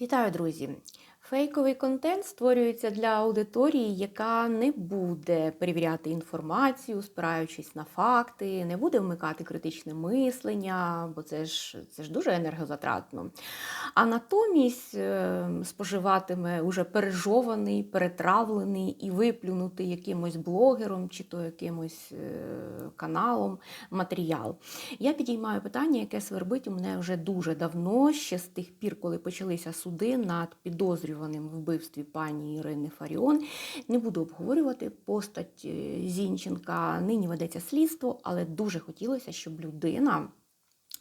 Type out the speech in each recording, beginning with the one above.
Вітаю, друзі! Фейковий контент створюється для аудиторії, яка не буде перевіряти інформацію, спираючись на факти, не буде вмикати критичне мислення, бо це ж це ж дуже енергозатратно. А натомість е, споживатиме уже пережований, перетравлений і виплюнутий якимось блогером чи то якимось е, каналом матеріал. Я підіймаю питання, яке свербить у мене вже дуже давно, ще з тих пір, коли почалися суди над підозрюваним в вбивстві пані Ірини Фаріон. Не буду обговорювати постать е, Зінченка. Нині ведеться слідство, але дуже хотілося, щоб людина.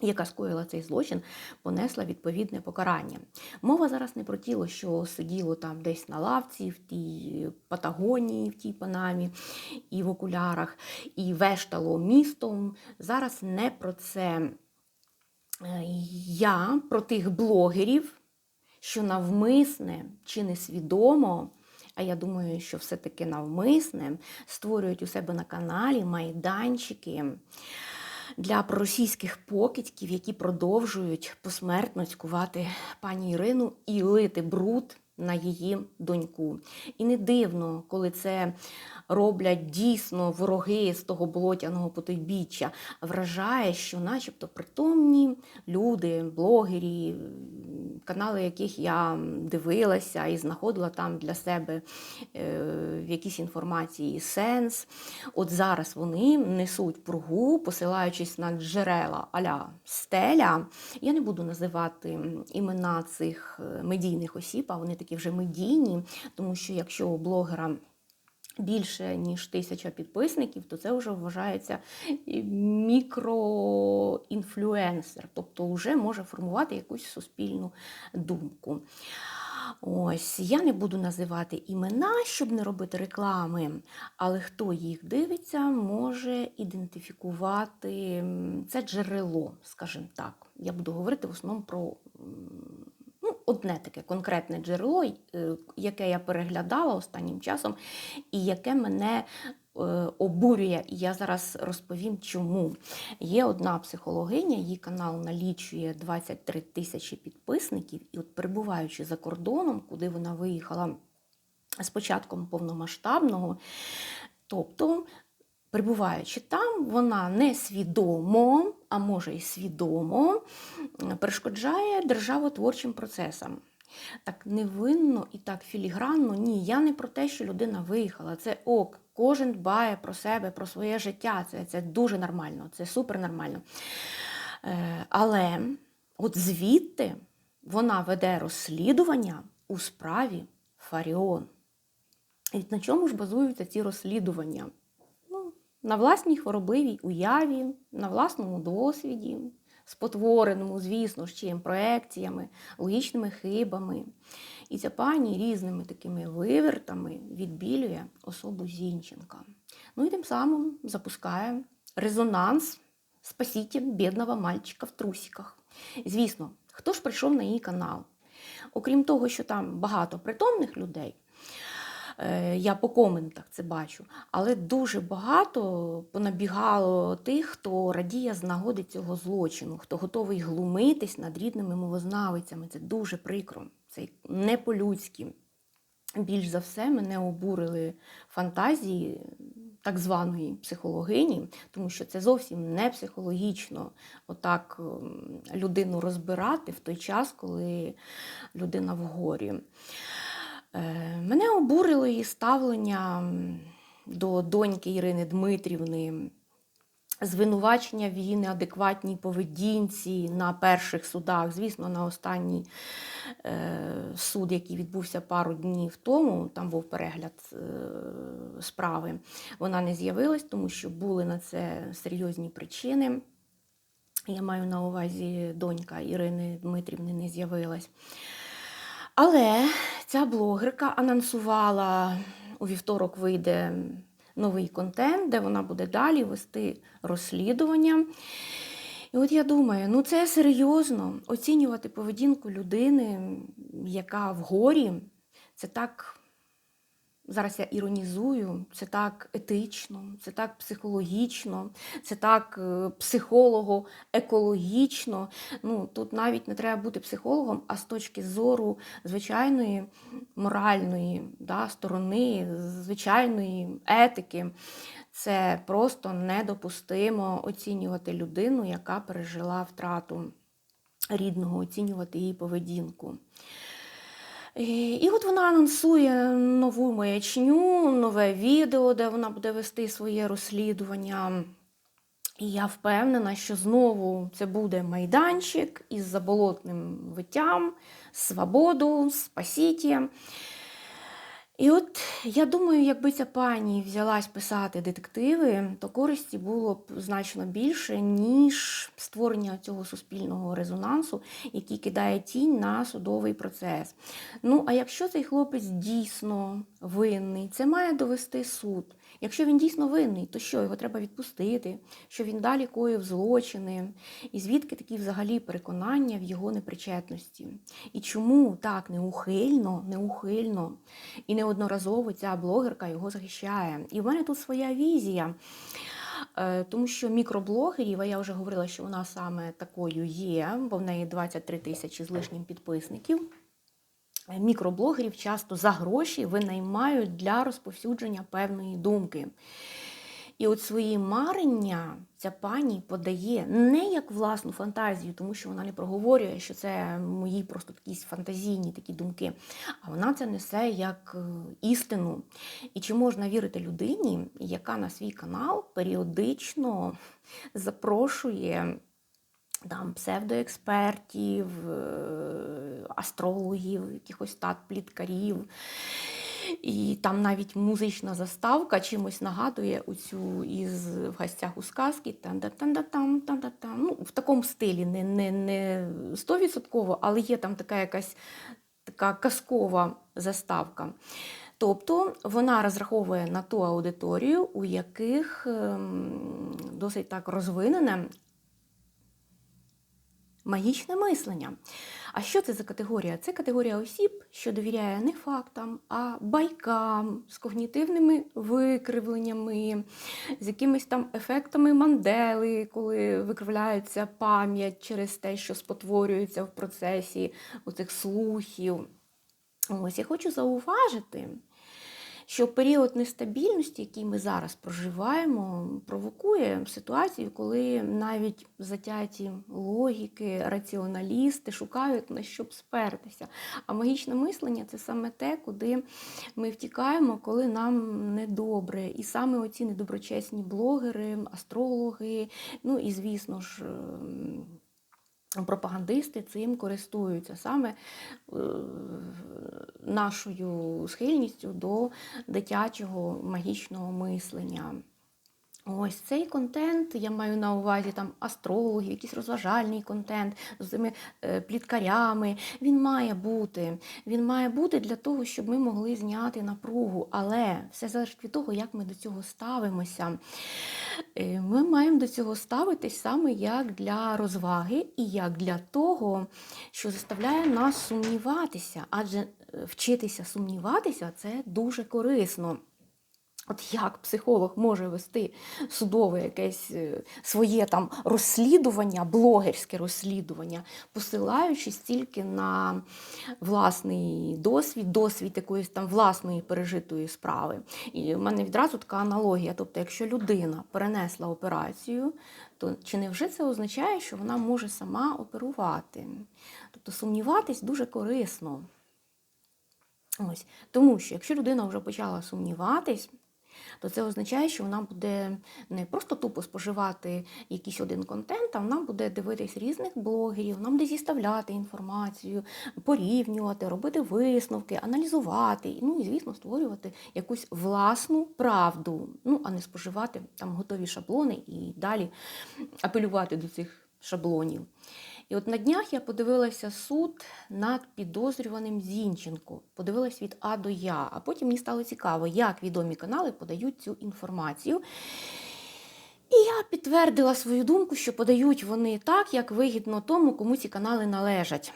Яка скоїла цей злочин, понесла відповідне покарання. Мова зараз не про тіло, що сиділо там десь на лавці, в тій Патагонії, в тій Панамі і в окулярах, і вештало містом. Зараз не про це. Е, Я про тих блогерів, що навмисне чи несвідомо, а я думаю, що все-таки навмисне, створюють у себе на каналі майданчики для проросійських покидьків, які продовжують посмертно цькувати пані Ірину і лити бруд на її доньку. І не дивно, коли це роблять дійсно вороги з того болотяного потойбіччя, вражає, що, начебто, притомні люди, блогері, канали, яких я дивилася і знаходила там для себе е, в якійсь інформації сенс. От зараз вони несуть пругу, посилаючись на джерела аля стеля. Я не буду називати імена цих е, медійних осіб, а вони такі вже медійні, тому що якщо у блогера більше ніж тисяча підписників, то це вже вважається мікроінфлюенсер, тобто вже може формувати якусь суспільну думку. Ось, я не буду називати імена, щоб не робити реклами, але хто їх дивиться, може ідентифікувати це джерело, скажімо так. Я буду говорити в основному про одне таке конкретне джерело, е, яке я переглядала останнім часом, і яке мене е, обурює. І я зараз розповім, чому. Є одна психологиня, її канал налічує 23 тисячі підписників, і от перебуваючи за кордоном, куди вона виїхала з початком повномасштабного, тобто. Перебуваючи там, вона несвідомо, а може й свідомо, перешкоджає державотворчим процесам. Так невинно і так філігранно, ні, я не про те, що людина виїхала. Це ок, кожен дбає про себе, про своє життя. Це, це дуже нормально, це супер нормально. Е, але от звідти вона веде розслідування у справі Фаріон. І на чому ж базуються ці розслідування? На власній хворобливій уяві, на власному досвіді, спотвореному, звісно ж, чим проекціями, логічними хибами. І ця пані різними такими вивертами відбілює особу Зінченка. Ну і тим самим запускає резонанс спасіть бідного мальчика в трусиках. Звісно, хто ж прийшов на її канал? Окрім того, що там багато притомних людей. Е, я по коментах це бачу. Але дуже багато понабігало тих, хто радіє з нагоди цього злочину, хто готовий глумитись над рідними мовознавицями. Це дуже прикро, це не по-людськи. Більш за все, мене обурили фантазії так званої психологині, тому що це зовсім не психологічно отак ем, людину розбирати в той час, коли людина в горі. Е, мене обурило її ставлення до доньки Ірини Дмитрівни, звинувачення в її неадекватній поведінці на перших судах. Звісно, на останній е, суд, який відбувся пару днів тому, там був перегляд е, справи, вона не з'явилась, тому що були на це серйозні причини. Я маю на увазі донька Ірини Дмитрівни не з'явилась. Але ця блогерка анонсувала у вівторок вийде новий контент, де вона буде далі вести розслідування. І от я думаю, ну це серйозно оцінювати поведінку людини, яка в горі, це так Зараз я іронізую, це так етично, це так психологічно, це так е, психолого-екологічно. Ну, тут навіть не треба бути психологом, а з точки зору звичайної моральної да, сторони, звичайної етики. Це просто недопустимо оцінювати людину, яка пережила втрату рідного, оцінювати її поведінку. І і от вона анонсує нову маячню, нове відео, де вона буде вести своє розслідування. І я впевнена, що знову це буде майданчик із заболотним виттям, свободу, спасіття. І от я думаю, якби ця пані взялась писати детективи, то користі було б значно більше, ніж створення цього суспільного резонансу, який кидає тінь на судовий процес. Ну, а якщо цей хлопець дійсно винний, це має довести суд. Якщо він дійсно винний, то що його треба відпустити, що він далі коїв злочини, і звідки такі взагалі переконання в його непричетності? І чому так неухильно, неухильно і неодноразово ця блогерка його захищає? І в мене тут своя візія. Е, Тому що мікроблогерів, а я вже говорила, що вона саме такою є, бо в неї 23 тисячі з лишнім підписників. Мікроблогерів часто за гроші винаймають для розповсюдження певної думки. І от свої марення ця пані подає не як власну фантазію, тому що вона не проговорює, що це мої просто якісь фантазійні такі думки, а вона це несе як е, істину. І чи можна вірити людині, яка на свій канал періодично запрошує там псевдоекспертів, е, астрологів, якихось так пліткарів. І там навіть музична заставка чимось нагадує оцю із в гостях у сказки Ну, в такому стилі, не не, не 100%, але є там така якась така казкова заставка. Тобто вона розраховує на ту аудиторію, у яких ем, досить так розвинене Магічне мислення. А що це за категорія? Це категорія осіб, що довіряє не фактам, а байкам з когнітивними викривленнями, з якимись там ефектами мандели, коли викривляється пам'ять через те, що спотворюється в процесі оцих слухів. Ось я хочу зауважити, що період нестабільності, який ми зараз проживаємо, провокує ситуацію, коли навіть затяті логіки, раціоналісти шукають на що б спертися. А магічне мислення це саме те, куди ми втікаємо, коли нам недобре. І саме оці недоброчесні блогери, астрологи, ну і, звісно ж, ем, Пропагандисти цим користуються саме е, нашою схильністю до дитячого магічного мислення. Ось цей контент, я маю на увазі там астрологів, якийсь розважальний контент з цими е, пліткарями. Він має бути. Він має бути для того, щоб ми могли зняти напругу. Але все залежить від того, як ми до цього ставимося. Е, ми маємо до цього ставитись саме як для розваги і як для того, що заставляє нас сумніватися, адже е, вчитися сумніватися це дуже корисно. От як психолог може вести судове якесь е, своє там розслідування, блогерське розслідування, посилаючись тільки на власний досвід, досвід якоїсь там власної пережитої справи. І в мене відразу така аналогія. Тобто, якщо людина перенесла операцію, то чи не вже це означає, що вона може сама оперувати? Тобто сумніватись дуже корисно. Ось. Тому що якщо людина вже почала сумніватись, то це означає, що вона буде не просто тупо споживати якийсь один контент, а вона буде дивитись різних блогерів, вона буде зіставляти інформацію, порівнювати, робити висновки, аналізувати, ну і, звісно, створювати якусь власну правду, ну а не споживати там готові шаблони і далі апелювати до цих шаблонів. І от на днях я подивилася суд над підозрюваним Зінченко. Подивилась від А до Я. А потім мені стало цікаво, як відомі канали подають цю інформацію. І я підтвердила свою думку, що подають вони так, як вигідно тому, кому ці канали належать.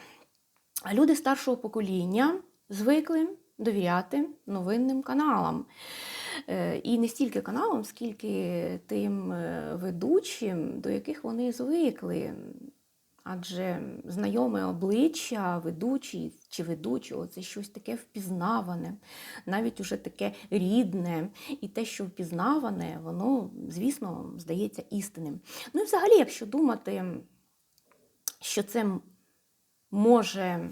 А люди старшого покоління звикли довіряти новинним каналам. Е, І не стільки каналам, скільки тим е, ведучим, до яких вони звикли. Адже знайоме обличчя, ведучий чи ведучого це щось таке впізнаване, навіть уже таке рідне. І те, що впізнаване, воно, звісно, здається істинним. Ну і взагалі, якщо думати, що це може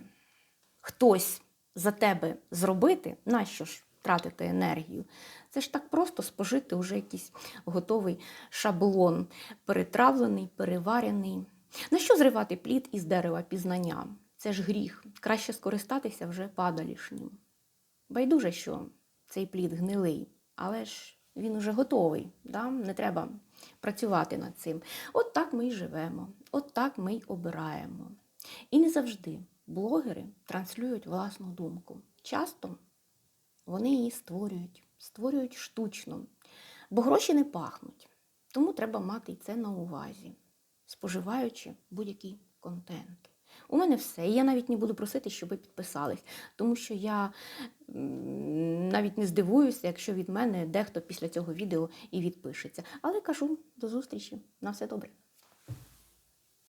хтось за тебе зробити, нащо ж тратити енергію? Це ж так просто спожити вже якийсь готовий шаблон, перетравлений, переварений. На що зривати плід із дерева пізнання? Це ж гріх. Краще скористатися вже падалішнім. Байдуже, що цей плід гнилий, але ж він уже готовий. Да? Не треба працювати над цим. От так ми й живемо, от так ми й обираємо. І не завжди блогери транслюють власну думку. Часто вони її створюють, створюють штучно, бо гроші не пахнуть. Тому треба мати і це на увазі, споживаючи будь-який контент. У мене все. І я навіть не буду просити, щоб ви підписались, тому що я навіть не здивуюся, якщо від мене дехто після цього відео і відпишеться. Але кажу до зустрічі. На все добре.